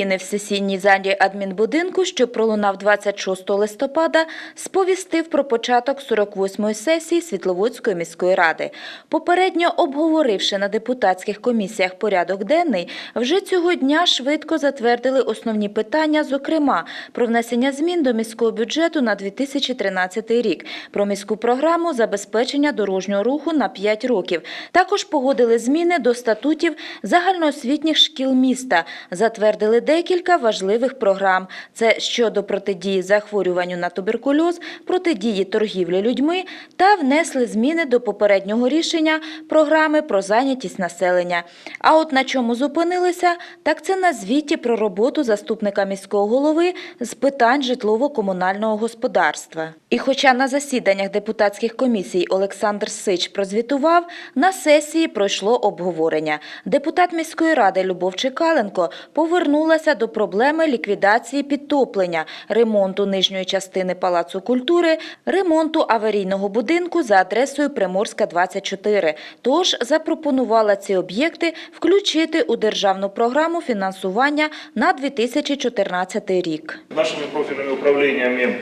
України в сесійній залі адмінбудинку, що пролунав 26 листопада, сповістив про початок 48-ї сесії Світловодської міської ради. Попередньо обговоривши на депутатських комісіях порядок денний, вже цього дня швидко затвердили основні питання, зокрема про внесення змін до міського бюджету на 2013 рік, про міську програму забезпечення дорожнього руху на 5 років. Також погодили зміни до статутів загальноосвітніх шкіл міста, затвердили декілька важливих програм. Це щодо протидії захворюванню на туберкульоз, протидії торгівлі людьми та внесли зміни до попереднього рішення програми про зайнятість населення. А от на чому зупинилися, так це на звіті про роботу заступника міського голови з питань житлово-комунального господарства. І хоча на засіданнях депутатських комісій Олександр Сич прозвітував, на сесії пройшло обговорення. Депутат міської ради Любов Чекаленко повернулася до проблеми ліквідації підтоплення, ремонту нижньої частини Палацу культури, ремонту аварійного будинку за адресою Приморська 24. Тож запропонувала ці об'єкти включити у державну програму фінансування на 2014 рік. Нашими профильными управлениями,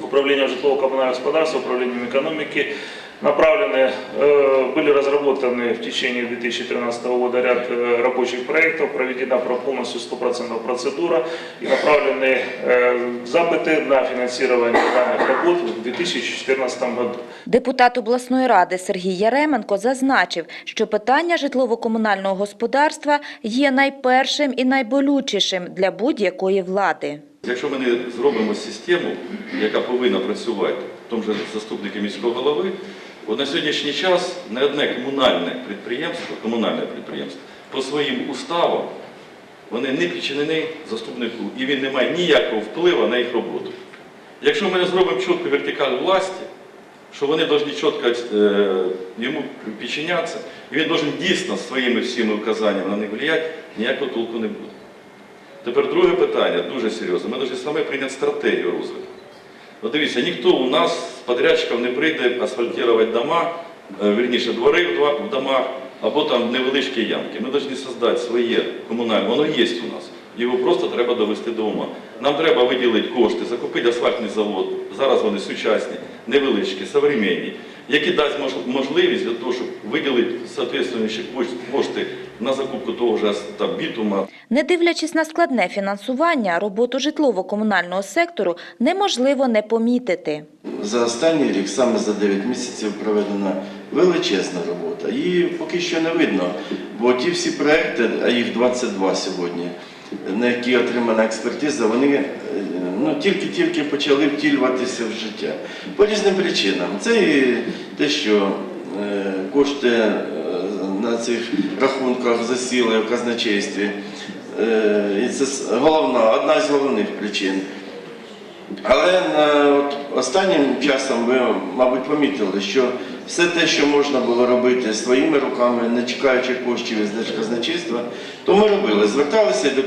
управлением житлово-коммунального господарства, управлением экономики, направлены, э, были разработаны в течение 2013 года ряд э, рабочих проектов, проведена про- полностью 100% процедура и направлены э, запыты на финансирование данных работ в 2014 году. Депутат обласної ради Сергій Яременко зазначив, що питання житлово-комунального господарства є найпершим і найболючішим для будь-якої влади. Якщо ми не зробимо систему, яка повинна працювати, в тому же заступники міського голови, от на сьогоднішній час не одне комунальне підприємство, комунальне підприємство по своїм уставам вони не підчинені заступнику, і він не має ніякого впливу на їх роботу. Якщо ми не зробимо чітку вертикаль власті, що вони повинні чітко е, йому підчинятися, і він повинен дійсно своїми всіми указаннями на них впливати, ніякого толку не буде. Тепер друге питання, дуже серйозне. Ми повинні саме прийняти стратегію розвитку. От дивіться, ніхто у нас з подрядчиків не прийде асфальтувати дома, е, вірніше, двори в домах, або там невеличкі ямки. Ми повинні створити своє комунальне, воно є у нас. Його просто треба довести до ума. Нам треба виділити кошти, закупити асфальтний завод. Зараз вони сучасні, невеличкі, современні, які дасть можливість для того, щоб виділити соответствуючі кошти на закупку того ж там, бітума, Не дивлячись на складне фінансування, роботу житлово-комунального сектору неможливо не помітити. За останній рік, саме за 9 місяців, проведена величезна робота. Її поки що не видно, бо ті всі проекти, а їх 22 сьогодні, на які отримана експертиза, вони е, ну, тільки-тільки почали втілюватися в життя. По різним причинам. Це і те, що е, кошти е, на цих рахунках засіли в казначействі. Е, І це головна, одна з головних причин. Але е, от останнім часом ви, мабуть, помітили, що все те, що можна було робити своїми руками, не чекаючи коштів із держказначейства, то ми робили. Зверталися до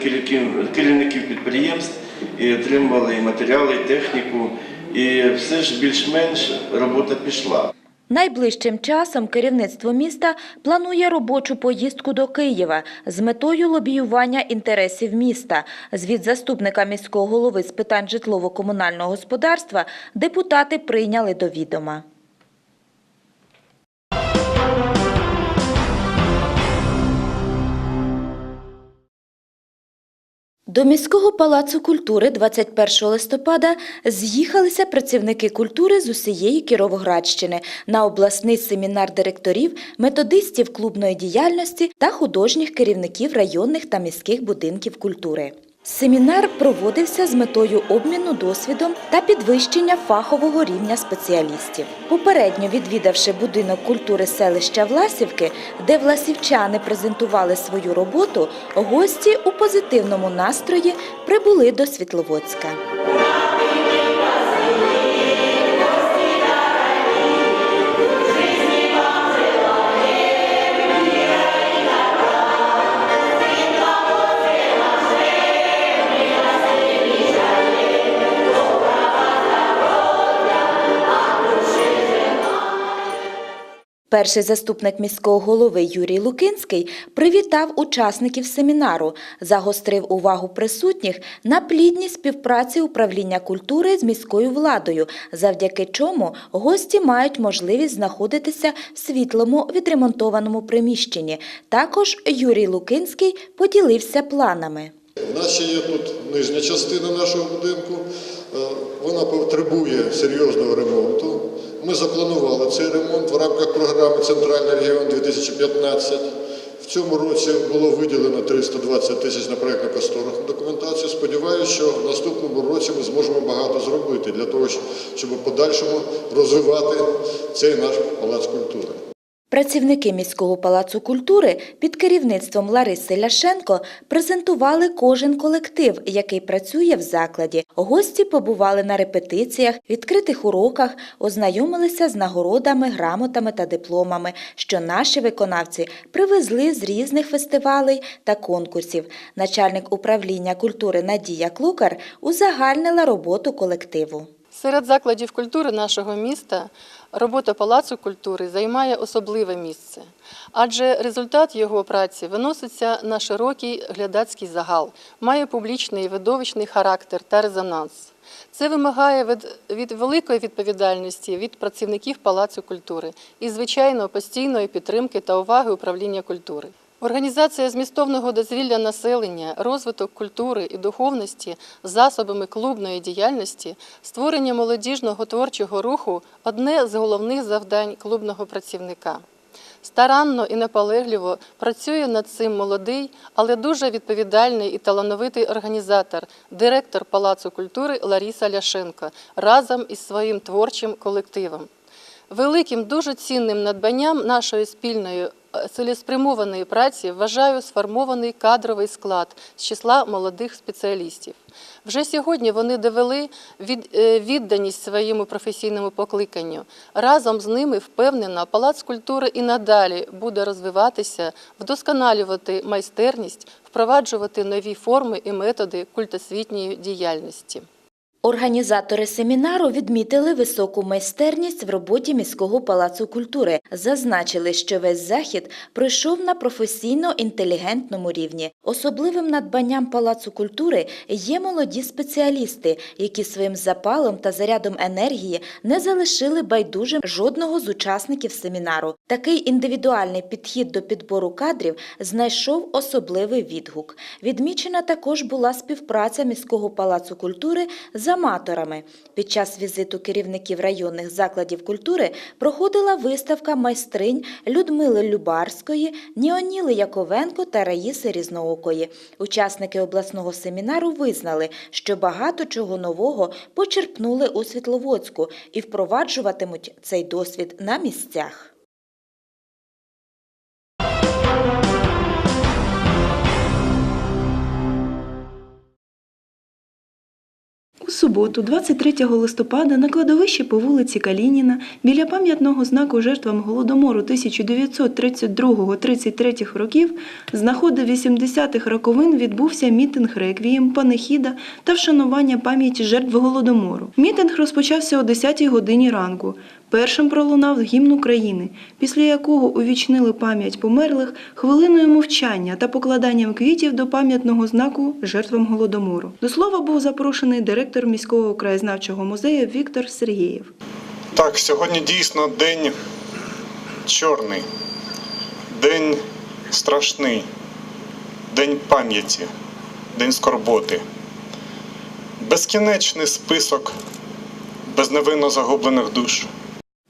керівників підприємств і отримували і матеріали, і техніку. І все ж більш-менш робота пішла. Найближчим часом керівництво міста планує робочу поїздку до Києва з метою лобіювання інтересів міста. Звіт заступника міського голови з питань житлово-комунального господарства депутати прийняли до відома. До міського палацу культури 21 листопада з'їхалися працівники культури з усієї Кіровоградщини на обласний семінар директорів, методистів клубної діяльності та художніх керівників районних та міських будинків культури. Семінар проводився з метою обміну досвідом та підвищення фахового рівня спеціалістів. Попередньо відвідавши будинок культури селища Власівки, де власівчани презентували свою роботу, гості у позитивному настрої прибули до Світловодська. Перший заступник міського голови Юрій Лукинський привітав учасників семінару, загострив увагу присутніх на плідній співпраці управління культури з міською владою, завдяки чому гості мають можливість знаходитися в світлому відремонтованому приміщенні. Також Юрій Лукинський поділився планами. У нас ще є тут нижня частина нашого будинку. Е, Вона потребує серйозного ремонту. Ми запланували цей ремонт в рамках програми Центральний регіон 2015. В цьому році було виділено 320 тисяч на проєктну кошторисну документацію. Сподіваюся, що в наступному році ми зможемо багато зробити для того, щоб в подальшому розвивати цей наш палац культури. Працівники міського палацу культури під керівництвом Лариси Ляшенко презентували кожен колектив, який працює в закладі. Гості побували на репетиціях, відкритих уроках, ознайомилися з нагородами, грамотами та дипломами, що наші виконавці привезли з різних фестивалей та конкурсів. Начальник управління культури Надія Клукар узагальнила роботу колективу. Серед закладів культури нашого міста робота Палацу культури займає особливе місце, адже результат його праці виноситься на широкий глядацький загал, має публічний і видовищний характер та резонанс. Це вимагає від, від великої відповідальності від працівників Палацу культури і, звичайно, постійної підтримки та уваги управління культури. Організація змістовного дозвілля населення, розвиток культури і духовності засобами клубної діяльності, створення молодіжного творчого руху одне з головних завдань клубного працівника. Старанно і наполегливо працює над цим молодий, але дуже відповідальний і талановитий організатор, директор Палацу культури Лариса Ляшенко разом із своїм творчим колективом. Великим дуже цінним надбанням нашої спільної цілеспрямованої праці вважаю сформований кадровий склад з числа молодих спеціалістів. Вже сьогодні вони довели від, е, відданість своєму професійному покликанню. Разом з ними впевнена, Палац культури і надалі буде розвиватися, вдосконалювати майстерність, впроваджувати нові форми і методи культосвітньої діяльності. Організатори семінару відмітили високу майстерність в роботі міського палацу культури. Зазначили, що весь захід пройшов на професійно-інтелігентному рівні. Особливим надбанням палацу культури є молоді спеціалісти, які своїм запалом та зарядом енергії не залишили байдужим жодного з учасників семінару. Такий індивідуальний підхід до підбору кадрів знайшов особливий відгук. Відмічена також була співпраця міського палацу культури з аматорами. Під час візиту керівників районних закладів культури проходила виставка майстринь Людмили Любарської, Ніоніли Яковенко та Раїси Різноокої. Учасники обласного семінару визнали, що багато чого нового почерпнули у Світловодську і впроваджуватимуть цей досвід на місцях. Суботу, 23 листопада, на кладовищі по вулиці Калініна біля пам'ятного знаку жертвам Голодомору 1932-33 років з нагоди 80-х роковин відбувся мітинг реквієм, панихіда та вшанування пам'яті жертв Голодомору. Мітинг розпочався о 10-й годині ранку. Першим пролунав гімн України, після якого увічнили пам'ять померлих хвилиною мовчання та покладанням квітів до пам'ятного знаку жертвам голодомору. До слова був запрошений директор міського краєзнавчого музею Віктор Сергієв. Так, сьогодні дійсно день чорний, день страшний, день пам'яті, день скорботи. Безкінечний список безневинно загублених душ.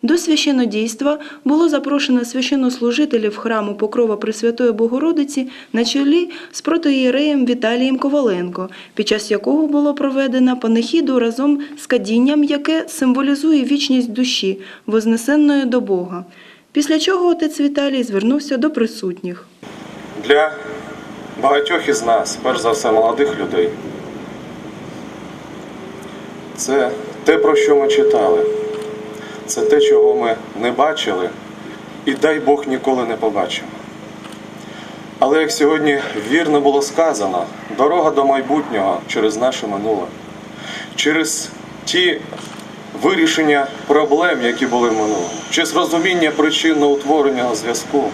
До священодійства було запрошено священнослужителів храму Покрова Пресвятої Богородиці на чолі з протоїреєм Віталієм Коваленко, під час якого було проведено панихіду разом з кадінням, яке символізує вічність душі, вознесенної до Бога. Після чого отець Віталій звернувся до присутніх. Для багатьох із нас, перш за все молодих людей, це те, про що ми читали, це те, чого ми не бачили, і дай Бог ніколи не побачимо. Але як сьогодні вірно було сказано, дорога до майбутнього через наше минуле, через ті вирішення проблем, які були в минулому, через розуміння причинно-утворення зв'язку,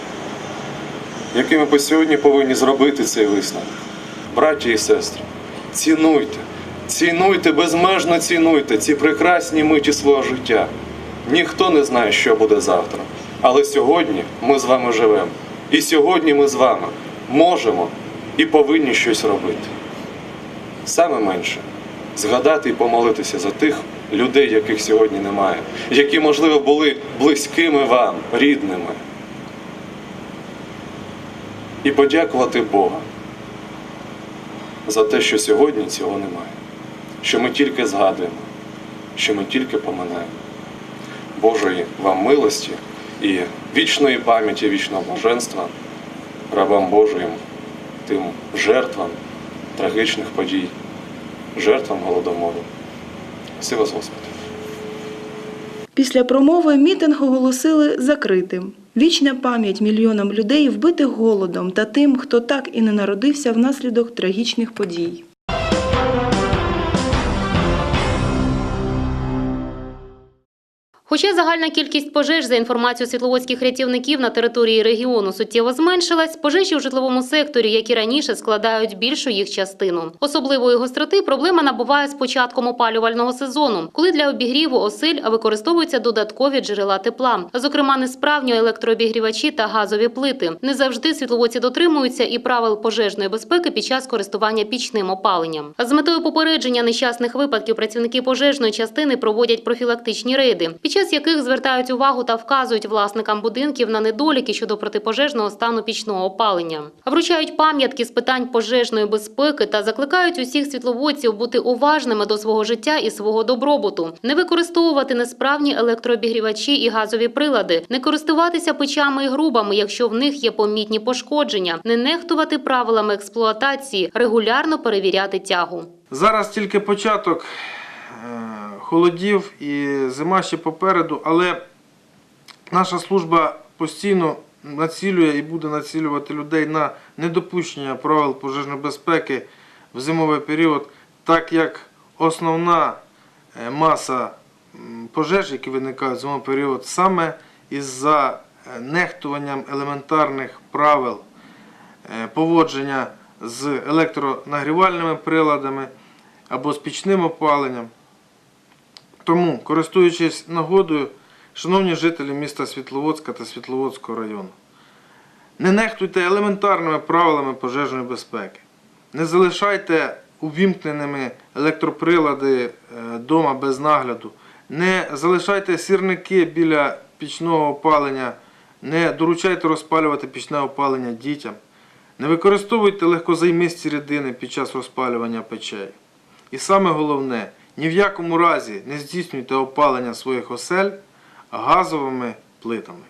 якими ми сьогодні повинні зробити цей висновок. Браті і сестри, цінуйте, цінуйте, безмежно цінуйте ці прекрасні миті свого життя. Ніхто не знає, що буде завтра. Але сьогодні ми з вами живемо. І сьогодні ми з вами можемо і повинні щось робити. Саме менше згадати і помолитися за тих людей, яких сьогодні немає, які, можливо, були близькими вам, рідними. І подякувати Бога за те, що сьогодні цього немає, що ми тільки згадуємо, що ми тільки поминаємо. Божої вам милості і вічної пам'яті, вічного блаженства, рабам Божим, тим жертвам трагічних подій, жертвам голодомору. Все вас Господи! Після промови мітинг оголосили закритим. Вічна пам'ять мільйонам людей, вбитих голодом та тим, хто так і не народився внаслідок трагічних подій. Хоча загальна кількість пожеж за інформацією світловодських рятівників на території регіону суттєво зменшилась, пожежі у житловому секторі, як і раніше, складають більшу їх частину. Особливої гостроти проблема набуває з початком опалювального сезону, коли для обігріву осель використовуються додаткові джерела тепла, зокрема несправні електрообігрівачі та газові плити. Не завжди світловодці дотримуються і правил пожежної безпеки під час користування пічним опаленням. З метою попередження нещасних випадків працівники пожежної частини проводять профілактичні рейди, під час яких звертають увагу та вказують власникам будинків на недоліки щодо протипожежного стану пічного опалення. Вручають пам'ятки з питань пожежної безпеки та закликають усіх світловодців бути уважними до свого життя і свого добробуту, не використовувати несправні електрообігрівачі і газові прилади, не користуватися печами і грубами, якщо в них є помітні пошкодження, не нехтувати правилами експлуатації, регулярно перевіряти тягу. Зараз тільки початок холодів і зима ще попереду, але наша служба постійно націлює і буде націлювати людей на недопущення правил пожежної безпеки в зимовий період, так як основна е, маса пожеж, які виникають в зимовий період, саме із-за е, нехтуванням елементарних правил е, поводження з електронагрівальними приладами або з пічним опаленням. Тому, користуючись нагодою, шановні жителі міста Світловодська та Світловодського району, не нехтуйте елементарними правилами пожежної безпеки. Не залишайте увімкненими електроприлади вдома без нагляду. Не залишайте сірники біля пічного опалення, не доручайте розпалювати пічне опалення дітям. Не використовуйте легкозаймисті рідини під час розпалювання печей. І саме головне, ні в якому разі не здійснюйте опалення своїх осель газовими плитами.